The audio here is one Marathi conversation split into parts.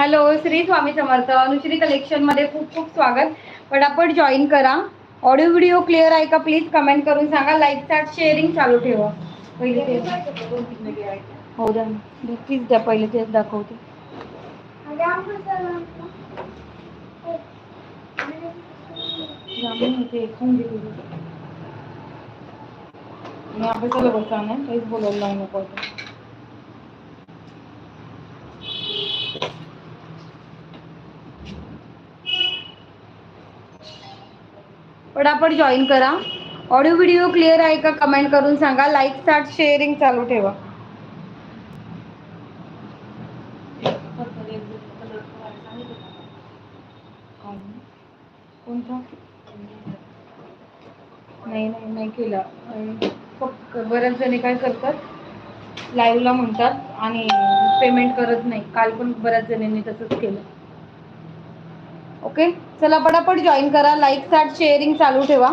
हॅलो श्री स्वामी समर्थ. अनुश्री कलेक्शनमध्ये खूप खूप स्वागत. पटापट जॉईन करा. ऑडिओ व्हिडिओ क्लिअर आहे का? प्लीज कमेंट करून सांगा. लाईक स्टार्ट शेअरिंग चालू ठेवा. पहिले ते. हो द्या प्लीज द्या पहिले तेच दाखवते. मी अभ्यासाला बसा काहीच बोलायला लावू नको पटापट जॉईन करा. ऑडिओ व्हिडिओ क्लिअर आहे का कमेंट करून सांगा. लाईक स्टार्ट शेअरिंग चालू ठेवा. नाही नाही नाही केलं. फक्त बऱ्याच जणी काय करतात लाईव्हला म्हणतात आणि पेमेंट करत नाही. काल पण बऱ्याच जणींनी तसंच केलं. ओके चला पटापट जॉईन करा. लाईक स्टार्ट शेअरिंग चालू ठेवा.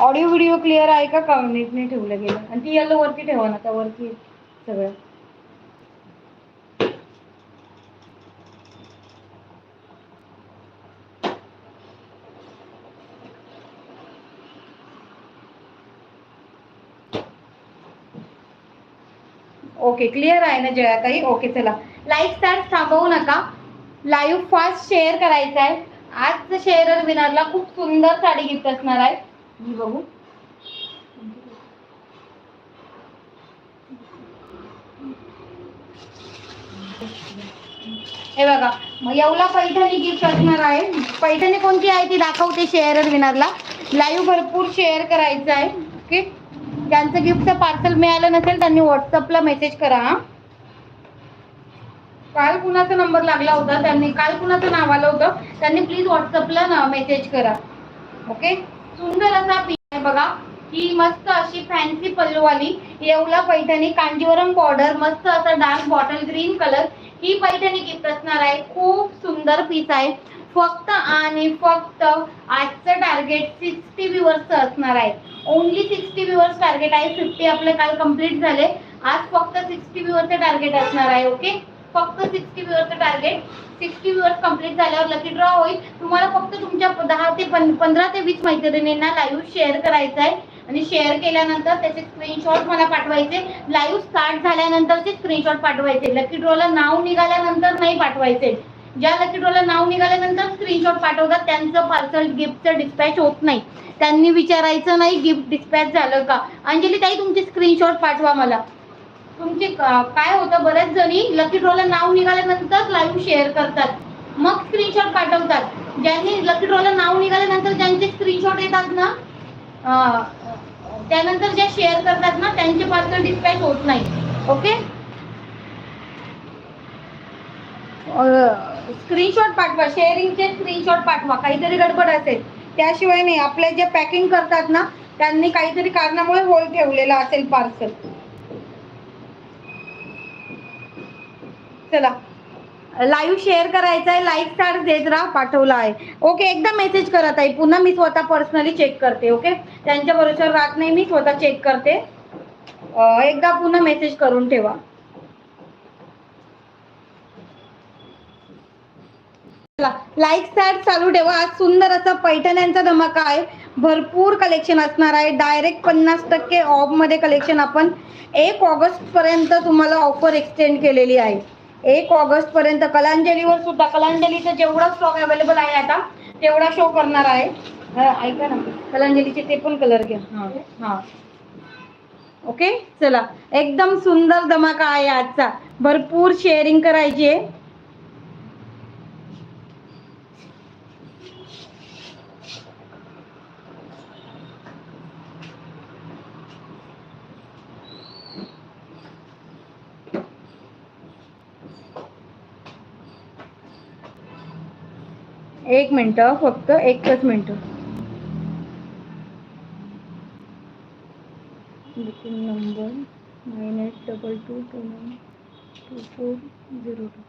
ऑडिओ व्हिडिओ क्लिअर आहे का? कमेंटने ठेवलं गेलं. आणि ती याला वरती ठेवा ना. त्या वरती सगळं. ओके क्लिअर आहे ना जयाताई? ओके चला. लाईक स्टार्ट थांबवू नका. लाईव्ह फास्ट शेअर करायचं आहे. आज शेअर विनारला खूप सुंदर साडी गिफ्ट असणार आहे. मी बघू. हे बघा मग एवढा पैठणी गिफ्ट असणार आहे. पैठणी कोणती आहे ती दाखवते शेअरर विनरला लाईव्ह भरपूर शेअर करायचं आहे. ओके ज्यांचं गिफ्टचं पार्सल मिळालं नसेल त्यांनी व्हॉट्सअपला मेसेज करा हा. काल कुणाचा नंबर लागला होता त्यांनी? काल कुणाचं नाव आलं होतं? त्यांनी प्लीज व्हॉट्सअपला ना मेसेज करा. ओके सुंदर असा पीस आहे बघा. ही मस्त अशी फॅन्सी पल्लूवाली. येवला पैठणी कांजीवरम बॉर्डर मस्त असा डार्क बॉटल ग्रीन कलर ही पैठणी गिफ्ट असणार आहे. खूप सुंदर पीस आहे. फक्त आणि फक्त आजचं टार्गेट सिक्स्टी व्ह्युअर्सचं असणार आहे. ओनली सिक्स्टी व्ह्युअर्स टार्गेट आहे. फिफ्टी आपले काल कंप्लीट झाले. आज फक्त सिक्स्टी व्ह्युअरचं टार्गेट असणार आहे. ओके फक्त सिक्स्टी व्ह्युअरचं टार्गेट सिक्स्टी व्ह्युअर्स कंप्लीट झाल्यावर लकी ड्रॉ होईल. तुम्हाला फक्त तुमच्या दहा ते पंधरा ते वीस मैत्रिणींना लाईव्ह शेअर करायचं आहे. आणि शेअर केल्यानंतर त्याचे स्क्रीनशॉट मला पाठवायचे. लाईव्ह स्टार्ट झाल्यानंतरचे स्क्रीनशॉट पाठवायचे. लकी ड्रॉला नाव निघाल्यानंतर नाही पाठवायचे. ज्या लकी ड्रॉला नाव निघाल्यानंतर स्क्रीनशॉट पाठवतात त्यांचं पार्सल गिफ्टचं डिस्पॅच होत नाही. त्यांनी विचारायचं नाही गिफ्ट डिस्पॅच झालं का? अंजली ताई तुमचे स्क्रीनशॉट पाठवा मला. तुमचे काय होतं बऱ्याच जणी लकी ड्रॉला नाव निघाल्यानंतर लाईव्ह शेअर करतात. मग स्क्रीनशॉट पाठवतात. ज्यांनी लकी ड्रॉला नाव निघाल्यानंतर ज्यांचे स्क्रीनशॉट येतात ना त्यानंतर ज्या शेअर करतात ना त्यांचे पार्सल डिस्पॅच होत नाही. ओके स्क्रीनशॉट पाठवा. शेअरिंगचे स्क्रीनशॉट पाठवा. काहीतरी गडबड असेल. त्याशिवाय नाही. आपले जे पॅकिंग करतात ना त्यांनी काहीतरी कारणामुळे होल ठेवलेला असेल पार्सल चला. लाईव्ह शेअर करायचं आहे लाईक स्टार देत राहा पाठवला आहे ओके एकदा मेसेज करत आहे पुन्हा मी स्वतः पर्सनली चेक करते ओके त्यांच्या भरोश्यावर राहत नाही मी स्वतः चेक करते. एकदा पुन्हा मेसेज करून ठेवा. लाईक स्टार चालू ठेवा. आज सुंदर असा पैठण्यांचा धमाका आहे. भरपूर कलेक्शन असणार आहे. डायरेक्ट पन्नास टक्के ऑफमध्ये कलेक्शन आपण एक ऑगस्ट पर्यंत तुम्हाला ऑफर एक्सटेंड केलेली आहे. एक ऑगस्ट पर्यंत कलांजलीवर सुद्धा कलांजलीचा जेवढा स्टॉक अवेलेबल आहे आता तेवढा शो करणार आहे. हा, ऐका ना. कलांजलीचे ते पण कलर घ्या. हा हा. ओके चला. एकदम सुंदर धमाका आहे आजचा. भरपूर शेअरिंग करायची आहे. एक मिनटं फक्त एकच मिनटं. Booking number nine eight double two two nine two four zero two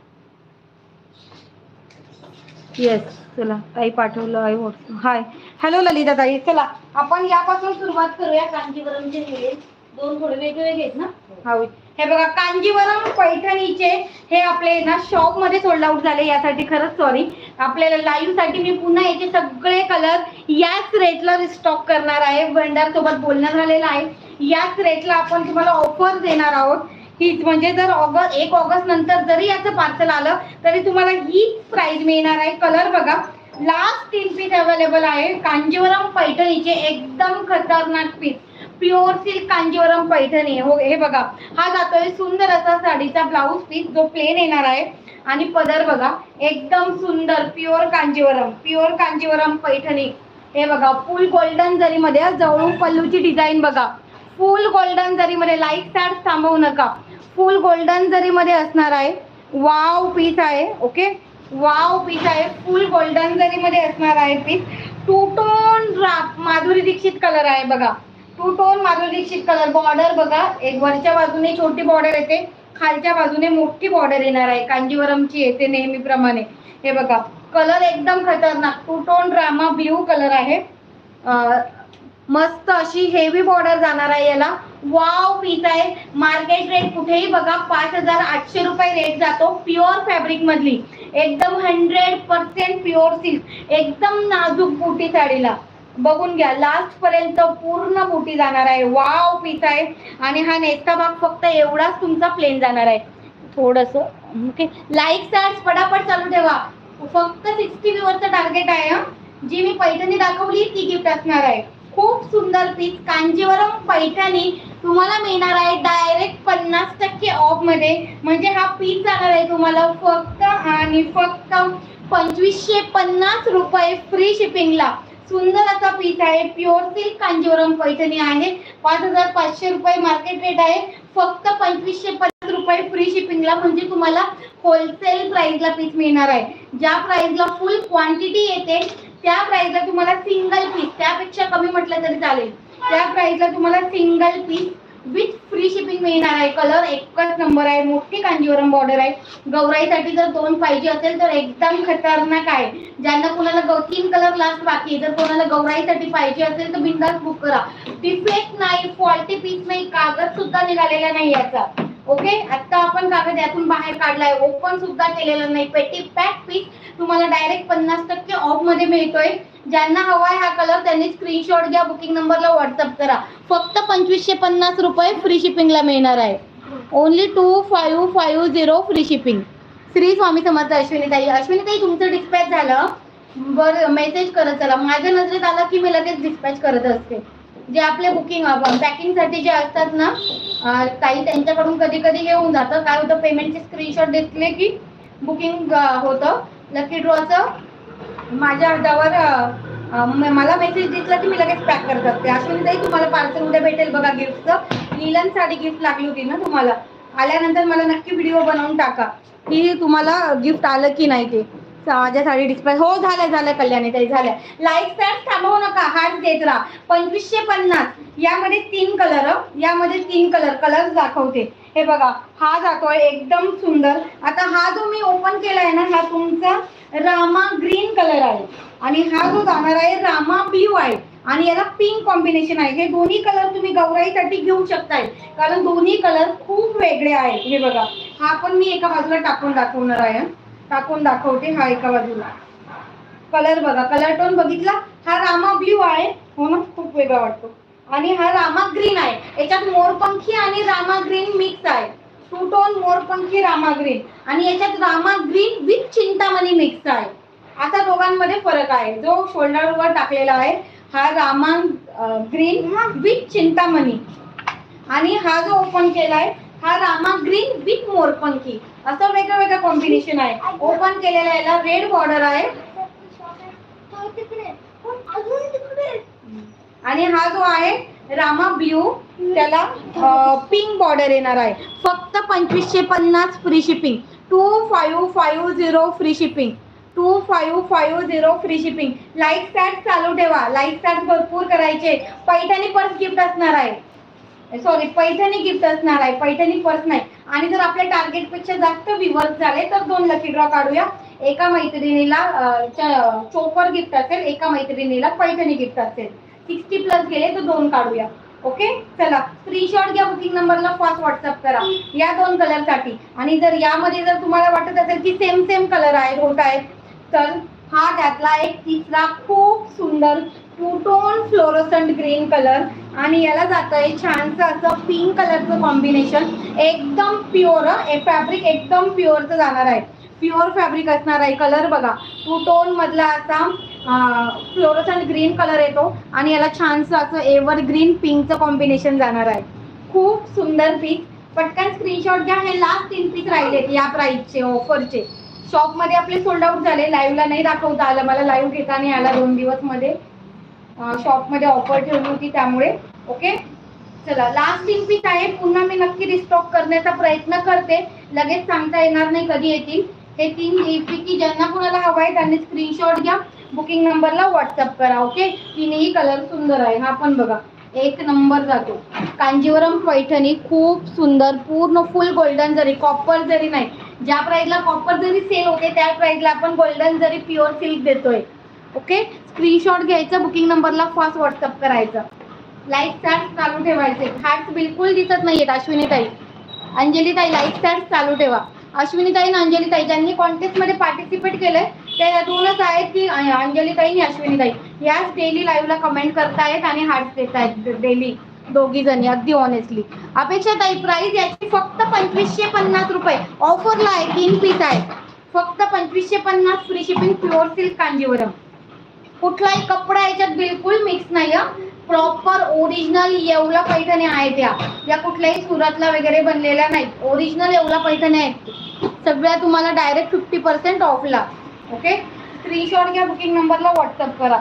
yes चला ताई पाठवलं आहे व्हॉट्सअप हाय हॅलो ललिता ताई चला आपण यापासून सुरुवात करूया कांजीवरमचे दोन थोडे वेगळे आहेत ना? हा. होय. हे बघा कांजीवरम पैठणीचे हे आपले ना शॉपमध्ये सोल्ड आउट झाले यासाठी खरंच सॉरी आपल्याला लाईव्हसाठी मी पुन्हा याचे सगळे कलर याच रेटला रिस्टॉक करणार आहे. भंडार सोबत बोलणं झालेलं आहे. याच रेटला आपण तुम्हाला ऑफर देणार आहोत. हीच म्हणजे जर ऑगस्ट एक ऑगस्ट नंतर जरी याचं पार्सल आलं तरी तुम्हाला हीच प्राइस मिळणार आहे. कलर बघा लास्ट तीन पीस अवेलेबल आहे. कांजीवरम पैठणीचे एकदम खतरनाक piece pure silk Kanjivaram Paithani. हो हे बघा. हा जातोय सुंदर असा साडीचा ब्लाऊज पीस जो प्लेन येणार आहे. आणि पदर बघा एकदम सुंदर प्युअर कांजीवरम प्युअर कांजीवरम पैठणी. हे बघा फुल गोल्डन जरीमध्ये जवळून पल्लूची डिझाईन बघा. फुल गोल्डन जरीमध्ये लाइट स्टार्ट थांबवू नका. फुल गोल्डन जरीमध्ये असणार आहे. वाव पीस आहे ओके वाव पीस आहे फुल गोल्डन जरीमध्ये असणार आहे piece two tone Madhuri Dixit colour आहे बघा. Two tone Madhuri Dixit colour border बघा. एक वरच्या बाजूने छोटी बॉर्डर येते. खालच्या बाजूने मोठी बॉर्डर येणार आहे. कांजीवरमची येते नेहमीप्रमाणे. हे बघा. कलर एकदम खतरनाक. Two tone drama blue colour आहे मस्त अशी हेवी बॉर्डर जाणार आहे याला. वाव पीस आहे. मार्केट रेट कुठेही बघा. पाच हजार आठशे रुपये रेट जातो. प्युअर फॅब्रिक मधली. एकदम हंड्रेड पर्सेंट प्युअर सिल्क एकदम नाजूक बुटी साडीला. बघून घ्या. लास्ट पर्यंत पूर्ण बुटी जाणार आहे. वाव पीस आहे. आणि हा नेसता भाग फक्त एवढाच तुमचा प्लेन जाणार आहे. थोडस ओके लाईक चार्ज पटापट चालू ठेवा. फक्त सिक्स्टी व्ह्यूवरचं टार्गेट आहे जी मी पैठणी दाखवली ती गिफ्ट असणार आहे. खूप सुंदर पीस कांजीवरम पैठणी तुम्हाला मिळणार आहे डायरेक्ट पन्नास टक्के ऑफमध्ये. म्हणजे हा पीस जाणार आहे तुम्हाला फक्त आणि फक्त पंचवीसशे पन्नास रुपये फ्री शिपिंगला सुंदर असा पीस आहे. प्युअर सिल्क कांजीवरम पैठणी आहे. पाच हजार पाचशे रुपये मार्केट रेट आहे. फक्त पंचवीसशे पन्नास रुपये फ्री शिपिंगला म्हणजे तुम्हाला होलसेल प्राइसला पीस मिळणार आहे. ज्या प्राइसला फुल क्वांटिटी येते त्या प्राइसला तुम्हाला सिंगल पीस त्यापेक्षा कमी म्हटलं तरी चालेल. त्या प्राइसला तुम्हाला single piece with free shipping मिळणार आहे? कलर एकच नंबर आहे. मोठी कांजीवरम बॉर्डर आहे. गौराईसाठी जर दोन पाहिजे असेल तर एकदम खतरनाक आहे. ज्यांना कोणाला तीन कलर लास्ट बाकी जर कोणाला गौराईसाठी पाहिजे असेल तर बिंदास बुक करा. डिफेक्ट नाही फॉल्टी पीस नाही कागद सुद्धा निघालेला नाही याचा. ओके? आता आपण कागद यातून बाहेर काढलाय ओपन सुद्धा केलेलं नाही. पेटी पॅक पीस तुम्हाला डायरेक्ट पन्नास टक्के ऑफमध्ये मिळतोय. ज्यांना हवाय हा कलर त्यांनी स्क्रीनशॉट घ्या बुकिंग नंबरला व्हॉट्सअप करा. फक्त पंचवीसशे पन्नास रुपये फ्री शिपिंगला मिळणार आहे. Only two five five zero free shipping Shri Swami Samarth अश्विनीताई. अश्विनीताई तुमचं डिस्पॅच झालं. बरं मेसेज करत चला. माझ्या नजरेत आलं की मी लगेच डिस्पॅच करत असते. जे आपले बुकिंग पॅकिंगसाठी जे असतात ना ताई त्यांच्याकडून कधी कधी हे होऊन जातं. काय होतं पेमेंटचे स्क्रीनशॉट दिसले की बुकिंग होतं. लकी ड्रॉचं माझ्या हातावर मला मेसेज दिसला की मी लगेच पॅक करत असते. अश्विनीताई तुम्हाला पार्सल उद्या भेटेल बघा गिफ्टचं लिलन साडी गिफ्ट लागली होती ना तुम्हाला. आल्यानंतर मला नक्की व्हिडिओ बनवून टाका की तुम्हाला गिफ्ट आलं की नाही ते. माझ्यासाठी डिस्प्ले. हो झालं झालं कल्याणी ताई झाल्या. लाइट फॅट थांबवू नका. हाच देत राहा. पंचवीसशे पन्नास. यामध्ये तीन कलर यामध्ये तीन कलर कलर दाखवते. हे बघा हा जातोय एकदम सुंदर. आता हा जो मी ओपन केलाय ना हा तुमचा रामा ग्रीन कलर आहे. आणि हा जो जाणार आहे रामा ब्ल्यू आहे आणि याला पिंक कॉम्बिनेशन आहे. हे दोन्ही कलर तुम्ही गौराईसाठी घेऊ शकताय. कारण दोन्ही कलर खूप वेगळे आहेत. हे बघा. हा पण मी एका बाजूला टाकून दाखवणार आहे टाकून दाखवते हा एका बाजूला. कलर बघा कलर टोन बघितला? हा रामा ब्ल्यू आहे. हो ना खूप वेगळा वाटतो. आणि हा रामा ग्रीन आहे. याच्यात मोरपंखी आणि रामा ग्रीन मिक्स आहे. टू टोन मोरपंखी रामा ग्रीन आणि याच्यात Rama green with Chintamani mix आहे. असा दोघांमध्ये फरक आहे. जो शोल्डरवर टाकलेला आहे हा रामा ग्रीन विथ चिंतामणी. आणि हा जो ओपन केलाय हा रामा ग्रीन विथ मोरपंखी असं वेगळं वेगळं कॉम्बिनेशन आहे. ओपन केलेला याला. रेड बॉर्डर आहे. आणि हा जो आहे रामा ब्ल्यू त्याला पिंक बॉर्डर येणार आहे. फक्त पंचवीसशे पन्नास free shipping two five five zero free shipping two five five zero free shipping like start चालू ठेवा. लाईक स्टार्ट भरपूर करायचे. पैठणी पर्स गिफ्ट असणार आहे. सॉरी पैठणी गिफ्ट असणार आहे. पैठणी पर्स नाही. आणि जर आपल्या टार्गेटपेक्षा जास्त विवर्स झाले तर दोन लकी ड्रॉ काढूया. एका मैत्रिणीला चोपर गिफ्ट असेल एका मैत्रिणीला पैठणी गिफ्ट असेल. सिक्स्टी प्लस गेले तर दोन काढूया. ओके चला स्क्रीनशॉट घ्या बुकिंग नंबरला फास्ट व्हॉट्सअप करा. या दोन कलरसाठी. आणि जर यामध्ये जर तुम्हाला वाटत असेल की सेम सेम कलर आहे होत आहेत तर हा त्यातला एक तिसरा खूप सुंदर two tone fluorescent green colour आणि याला जात आहे छानसं असं पिंक कलरचं कॉम्बिनेशन एकदम प्युअर फॅब्रिक एकदम प्युअरचं जाणार आहे. प्युअर फॅब्रिक असणार आहे कलर बघा. टू टोन मधला असा फ्लोरोसंट ग्रीन कलर येतो आणि याला छानसं असं एव्हर ग्रीन पिंकचं कॉम्बिनेशन जाणार आहे. खूप सुंदर पीस पटकन स्क्रीनशॉट घ्या. हे लास्ट तीन पीस राहिलेत या प्राईसचे ऑफरचे शॉपमध्ये आपले सोल्ड आउट झाले. लाईव्हला नाही दाखवता आलं. मला लाईव्ह घेता नाही आला दोन दिवसमध्ये शॉपमध्ये ऑफर ठेवली होती त्यामुळे. ओके चला लास्ट तीन पीस आहे. पुन्हा मी नक्की रिस्टॉक करण्याचा प्रयत्न करते. लगेच सांगता येणार नाही कधी येतील. हे तीन पैकी ज्यांना कुणाला हवं आहे त्यांनी स्क्रीनशॉट घ्या. बुकिंग नंबरला व्हॉट्सअप करा ओके तिन्ही कलर सुंदर आहे. हा पण बघा एक नंबर जातो. कांजीवरम पैठणी खूप सुंदर पूर्ण फुल गोल्डन जरी कॉपर जरी नाही. ज्या प्राईजला कॉपर जरी सेल होते त्या प्राईजला आपण गोल्डन जरी प्युअर सिल्क देतोय. ओके? स्क्रीनशॉट घ्यायचं बुकिंग नंबरला फास्ट व्हॉट्सअप करायचं. लाइट स्टार्ट चालू ठेवायचे. हॅट्स बिलकुल दिसत नाहीयेत अश्विनीताई. अंजलीताई अंजली स्टार्स स्टार्ट चालू ठेवा. अश्विनीताई आणि अंजलीताई ज्यांनी कॉन्टेस्टमध्ये पार्टिसिपेट केलंय ते या दोनच आहेत की अंजलीताई आणि अश्विनीताई. याच डेली लाईव्हला कमेंट करतायत आणि हार्ट देत आहेत डेली दोघी जणी अगदी ऑनेस्टली अपेक्षा ताई प्राइस याची फक्त पंचवीसशे पन्नास रुपये. ऑफरला आहे तीन पीस आहे. फक्त पंचवीसशे पन्नास free shipping pure silk Kanjivaram. कुठलाही कपडा याच्यात बिलकुल मिक्स नाही प्रॉपर ओरिजिनल येवला पैठणी आहेत या. या कुठल्याही सुरतला वगैरे बनलेल्या नाहीत. ओरिजिनल येवला पैठणी आहेत. सगळ्या तुम्हाला डायरेक्ट फिफ्टी पर्सेंट ऑफला ओके स्क्रीनशॉट घ्या बुकिंग नंबरला व्हॉट्सअप करा.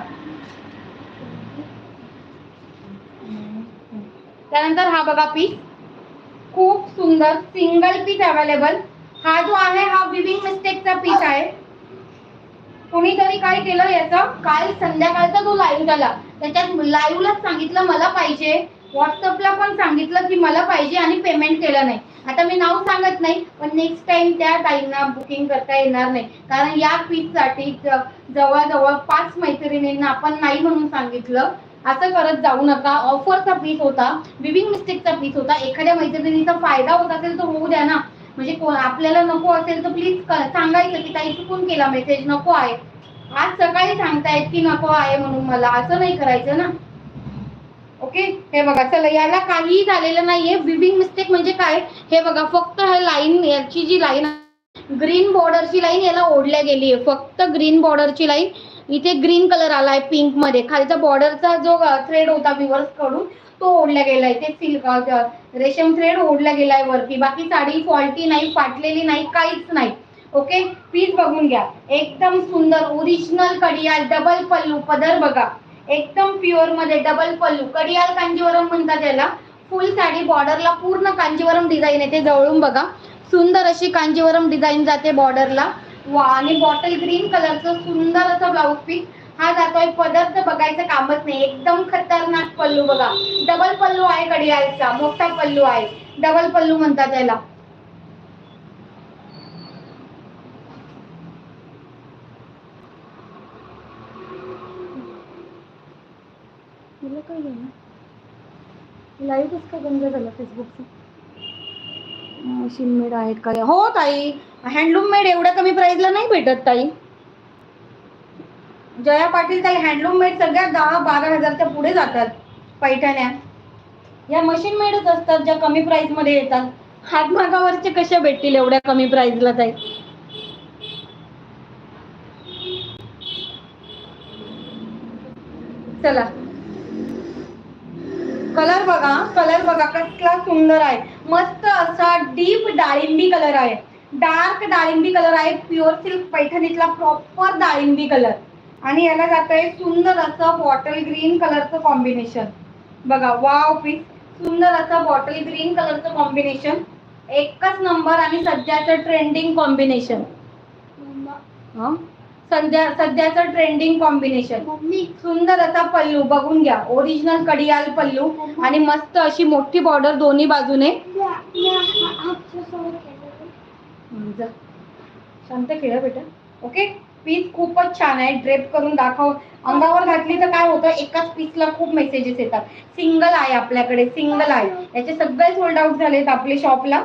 त्यानंतर हा बघा पीस खूप सुंदर सिंगल पीस अवेलेबल हा जो आहे हा विविंग मिस्टेकचा पीस आहे. कोणीतरी काय केलं याचं? काल संध्याकाळचा तो लाईव्ह झाला त्याच्यात लाईव्हलाच सांगितलं मला पाहिजे. व्हॉट्सअपला पण सांगितलं की मला पाहिजे आणि पेमेंट केलं नाही. आता मी नाव सांगत नाही पण नेक्स्ट टाइम त्या ताईंना बुकिंग करता येणार नाही. कारण या पीससाठी जवळजवळ पाच मैत्रिणींना आपण नाही म्हणून सांगितलं. असं करत जाऊ नका. ऑफरचा पीस होता विविंग मिस्टेकचा पीस होता. एखाद्या मैत्रिणीचा फायदा होत असेल तर होऊ द्या ना. म्हणजे आपल्याला नको असेल तर प्लीज सांगायचं की ताई चुकून केला मेसेज नको आहे. आज सकाळी सांगतायत की नको आहे म्हणून मला. असं नाही करायचं ना. ओके हे बघा चला याला काहीही झालेलं नाहीये. विविंग मिस्टेक म्हणजे काय? हे बघा फक्त हे लाईन याची जी लाईन ग्रीन बॉर्डरची लाईन याला ओढल्या गेली आहे फक्त ग्रीन बॉर्डरची लाईन इथे ग्रीन कलर आलाय पिंकमध्ये. खालचा बॉर्डरचा जो थ्रेड होता विवर्सकडून तो ओढला गेलाय ते सिल्क रेशम थ्रेड ओढला गेलाय वरती. बाकी साडी फॉल्टी नाही फाटलेली नाही काहीच नाही. ओके पीस बघून घ्या. एकदम सुंदर ओरिजिनल कडियाल डबल पल्लू पदर बघा. एकदम प्युअरमध्ये डबल पल्लू. कडियाल कांजीवरम म्हणतात त्याला फुल साडी बॉर्डरला पूर्ण कांजीवरम डिझाईन येते. जवळून बघा. सुंदर अशी कांजीवरम डिझाईन जाते बॉर्डरला वा आणि बॉटल ग्रीन कलरचं सुंदर असं ब्लाऊज पीस हा जातोय पदार्थ बघायचं कामच नाही. एकदम खतरनाक पल्लू बघा. डबल पल्लू आहे घडियाळचा मोठा पल्लू आहे. डबल पल्लू म्हणतात त्याला काय लाईव्ह कसं बंद झालं फेसबुकचं? मशीन मेड आहेत का? हो ताई हँडलूम मेड एवढ्या कमी प्राइसला नाही भेटत ताई. जया पाटील ताई हँडलूम मेड सगळ्या दहा बारा हजारच्या पुढे जातात. पैठण्या. या मशीन मेडच असतात ज्या कमी प्राइसमध्ये येतात. हातमागावरचे कशा भेटतील एवढ्या कमी प्राइसला ताई? चला. कलर बघा कलर बघा कसला सुंदर आहे. मस्त असा डीप डाळिंबी कलर आहे. डार्क डाळिंबी कलर आहे प्युअर सिल्क पैठणीतला प्रॉपर डाळिंबी कलर आणि याला जात आहे सुंदर असं बॉटल ग्रीन कलरचं कॉम्बिनेशन बघा वाव पीस सुंदर असं बॉटल ग्रीन कलरचं कॉम्बिनेशन एकच नंबर आणि सध्याचं ट्रेंडिंग कॉम्बिनेशन सध्या सध्याचं ट्रेंडिंग कॉम्बिनेशन सुंदर असा पल्लू बघून घ्या. ओरिजिनल कडियाल पल्लू. आणि मस्त अशी मोठी बॉर्डर दोन्ही बाजूने. शांत खेळा बेटा. ओके पीस खूपच छान आहे. ड्रेप करून दाखव. अंगावर घातली तर काय होतं? एकाच पीसला खूप मेसेजेस येतात. सिंगल आहे आपल्याकडे सिंगल आहे याचे सगळे सोल्ड आउट झालेत आपल्या शॉपला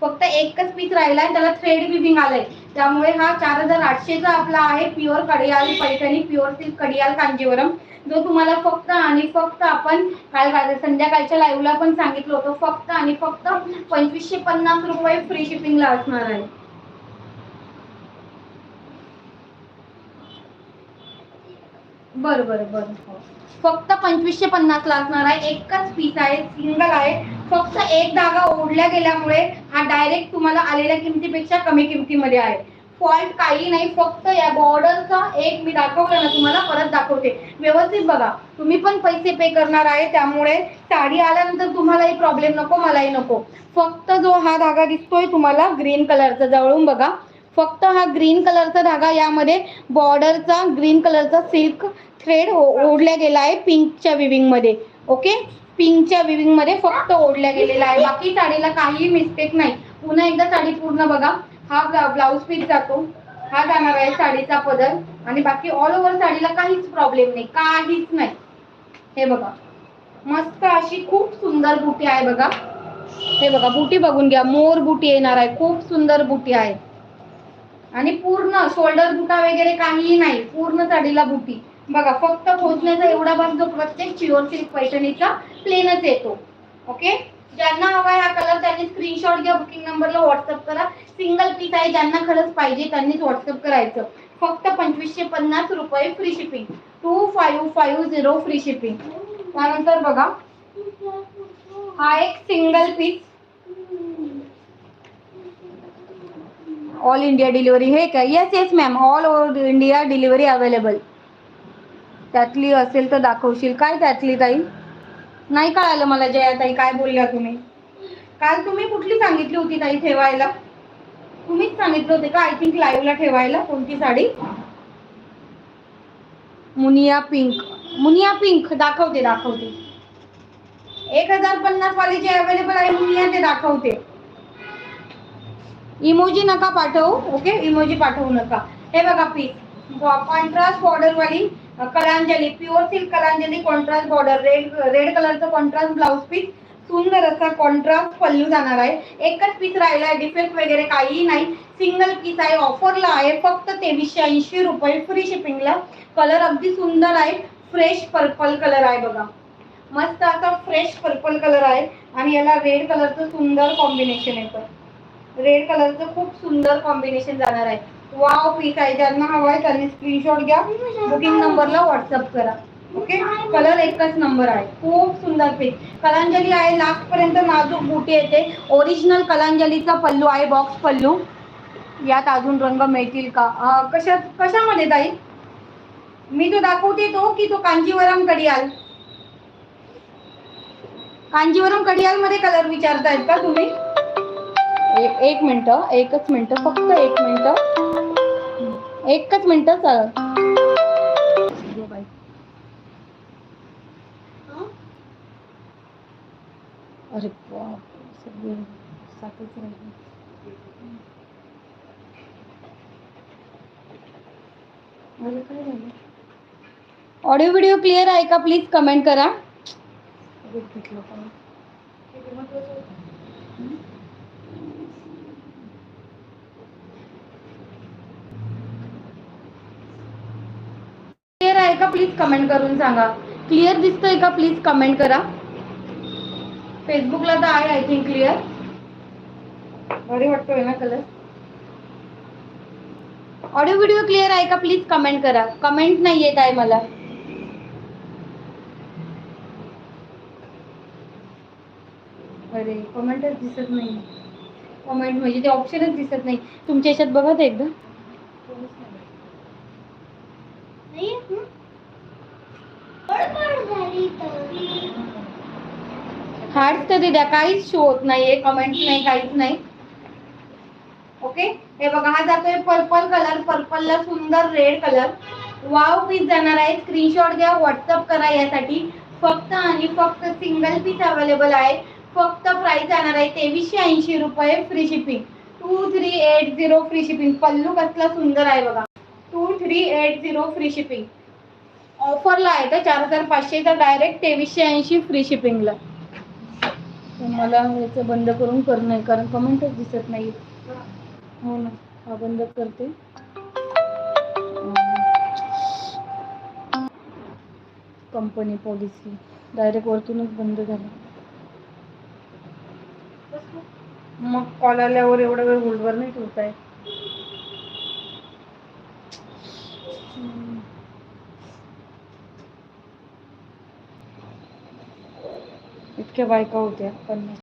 फक्त एकच पीस राहिलाय त्याला थ्रेड विविंग आलंय. त्यामुळे हा चार हजार आठशेचा आपला आहे pure kadiyal Paithani pure silk kadiyal Kanjivaram. जो तुम्हाला फक्त आणि फक्त आपण काल संध्याकाळच्या लाईव्हला पण सांगितलं होतं. फक्त आणि फक्त पंचवीसशे पन्नास रुपये फ्री शिपिंगला असणार आहे. बरं बरं बरं. हो. फक्त पंचवीसशे पन्नास लागणार आहे. एकच पीस आहे सिंगल आहे. फक्त एक धागा ओढल्या गेल्यामुळे हा डायरेक्ट तुम्हाला आलेल्या किमतीपेक्षा कमी किमतीमध्ये आहे. फॉल्ट काही नाही फक्त या बॉर्डरचा एक मी दाखवलं ना तुम्हाला परत दाखवते. व्यवस्थित बघा तुम्ही पण पैसे पे करणार आहे त्यामुळे साडी आल्यानंतर तुम्हालाही प्रॉब्लेम नको मलाही नको. फक्त जो हा धागा दिसतोय तुम्हाला ग्रीन कलरचा जवळून बघा. फक्त हा ग्रीन कलरचा धागा यामध्ये बॉर्डरचा ग्रीन कलरचा सिल्क थ्रेड ओढल्या गेला आहे पिंकच्या विविंगमध्ये. ओके पिंकच्या विविंगमध्ये फक्त ओढल्या गेलेला आहे. बाकी साडीला काही मिस्टेक नाही. पुन्हा एकदा साडी पूर्ण बघा. हा ब्लाऊज पीस जातो. हा जाणार आहे साडीचा पदर. आणि बाकी ऑल ओव्हर साडीला काहीच प्रॉब्लेम नाही. काहीच नाही. हे बघा. मस्त अशी खूप सुंदर बुटी आहे बघा. हे बघा बुटी बघून घ्या. मोर बुटी येणार आहे. खूप सुंदर बुटी आहे. आणि पूर्ण शोल्डर बुटा वगैरे काहीही नाही पूर्ण साडीला बुटी. बघा फक्त खोचण्याचा एवढा भाग जो प्रत्येक प्युअर सिल्क पैठणीचा प्लेनच येतो. ओके ज्यांना हवा आहे हा कलर त्यांनी स्क्रीनशॉट घ्या बुकिंग नंबरला व्हॉट्सअप करा. सिंगल पीस आहे ज्यांना खरंच पाहिजे त्यांनीच व्हॉट्सअप करायचं. फक्त पंचवीसशे पन्नास रुपये free shipping two five five zero free shipping त्यानंतर बघा हा एक single piece all India delivery हे काय yes yes ma'am all over India delivery available त्यातली असेल तर दाखवशील. काय त्यातली ताई? नाही कळालं मला जया ताई काय बोलल्या तुम्ही? काल तुम्ही कुठली सांगितली होती ताई ठेवायला? तुम्हीच सांगितलं होते का? आय थिंक लाईव्हला ठेवायला कोणती साडी? मुनिया पिंक. मुनिया पिंक. दाखवते दाखवते. एक हजार पन्नास वाली जे अवेलेबल आहे मुनिया ते दाखवते. इमोजी नका पाठवू ओके इमोजी पाठवू नका. हे बघा पीस कॉन्ट्रास्ट बॉर्डर वाली Kalanjali. Pure silk Kalanjali contrast border red red कलरचं कॉन्ट्रास्ट ब्लाउज पीस सुंदर असा कॉन्ट्रास्ट पल्लू जाणार आहे. एकच पीस राहिला आहे डिफेक्ट वगैरे काहीही नाही. सिंगल पीस आहे ऑफरला आहे. फक्त तेवीसशे ऐंशी रुपये फ्री शिपिंगला कलर अगदी सुंदर आहे. फ्रेश पर्पल कलर आहे बघा. मस्त असा फ्रेश पर्पल कलर आहे. आणि याला रेड कलरचं सुंदर कॉम्बिनेशन येतं. रेड कलरचं खूप सुंदर कॉम्बिनेशन जाणार आहे. वाव पीस आहे ज्यांना हवा आहे त्यांनी स्क्रीनशॉट घ्या. बुकिंग नंबरला व्हॉट्सअप करा. ओके कलर एकच नंबर आहे. खूप सुंदर पीस कलांजली आहे लास्ट पर्यंत नाजूक बुटी येते. ओरिजिनल कलांजलीचा पल्लू आहे बॉक्स पल्लू. यात अजून रंग मिळतील का? कशा कशामध्ये ताई? मी तो दाखवते तो की तो कांजीवरम कडियाल कांजीवरम कडियाल मध्ये कलर विचारतायत का तुम्ही? एक मिनिट एकच मिनिट फक्त एक मिनिट. एकच मिनिट चाल अरे बाप सगळे सातच राहिले. ऑडिओ व्हिडिओ क्लिअर आहे का? प्लीज कमेंट करा घेतलं का? क्लिअर आहे का प्लीज कमेंट करून सांगा. क्लिअर दिसतंय का? प्लीज कमेंट करा. फेसबुकला तर आहे आय थिंक क्लिअर भारी वाटतोय ना कलर ऑडिओ व्हिडिओ क्लिअर आहे का? प्लीज कमेंट करा. कमेंट नाही येत आहे मला. अरे कमेंटच दिसत नाही. कमेंट म्हणजे ते ऑप्शनच दिसत नाही. तुमच्या याच्यात बघा ते एकदा. हार्ट तर द्या काहीच शो होत नाहीये कमेंट नाही काहीच नाही. ओके हे बघा हा जातोय पर्पल कलर पर्पलला सुंदर रेड कलर वाव पीस जाणार आहे. स्क्रीनशॉट घ्या व्हॉट्सअप करा यासाठी. फक्त आणि फक्त सिंगल पीस अवेलेबल आहे. फक्त प्राइस जाणार आहे तेवीसशे ऐंशी रुपये free shipping two three eight zero free shipping pallu कसला सुंदर आहे बघा. Two three eight zero free shipping ऑफरला आहे तर चार हजार पाचशे तर डायरेक्ट तेवीसशे ऐंशी फ्री शिपिंगला मला याचं बंद करून करणं आहे कारण कमेंटच दिसत नाही हो ना हा बंद करते. कंपनी पॉलिसी डायरेक्ट वरतूनच बंद झालं. मग कॉल आल्यावर एवढा वेळ होल्डवर नाही ठेवताय? इतक्या बायका होत्या पन्नास